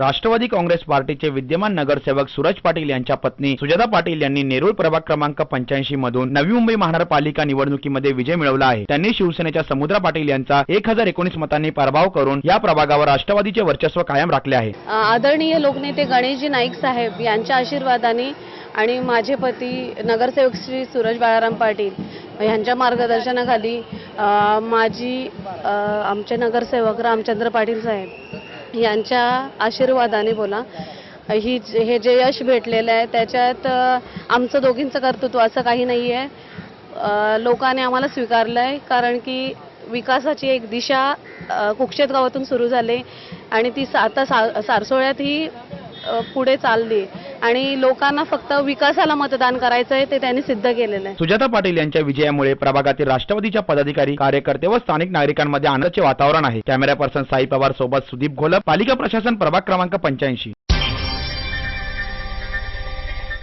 राष्ट्रवादी काँग्रेस पार्टीचे विद्यमान नगरसेवक सूरज पाटील यांच्या पत्नी सुजाता पाटील यांनी नेरूळ प्रभाग क्रमांक पंच्याऐंशी मधून नवी मुंबई महानगरपालिका निवडणुकीमध्ये विजय मिळवला आहे. त्यांनी शिवसेनेच्या समुद्रा पाटील यांचा एक हजार एकोणीस मतांनी पराभव करून या प्रभागावर राष्ट्रवादीचे वर्चस्व कायम राखले आहे. आदरणीय लोकनेते गणेशजी नाईक साहेब यांच्या आशीर्वादाने आणि माझे पती नगरसेवक श्री सूरज बाळाराम पाटील यांच्या मार्गदर्शनाखाली माझी आमचे नगरसेवक रामचंद्र पाटील साहेब यांच्या आशीर्वादाने बोला. ही हे जे यश भेटलेलं आहे त्याच्यात आमचं दोघींचं कर्तृत्व असं काही नाही आहे लोकांनी आम्हाला स्वीकारलं आहे कारण की विकासाची एक दिशा कुक्षेत गावातून सुरू झाली आणि ती सा- आता सा सारसोळ्यात ही पुढे चालली. आणि लोकांना फक्त विकासाला मतदान करायचं आहे ते त्यांनी सिद्ध केलेलं आहे. सुजाता पाटील यांच्या विजयामुळे प्रभागातील राष्ट्रवादीच्या पदाधिकारी कार्यकर्ते व स्थानिक नागरिकांमध्ये आनंदाचे वातावरण आहे. कॅमेरा पर्सन साई पवार सोबत सुदीप घोलप पालिका प्रशासन प्रभाग क्रमांक पंच्याऐंशी.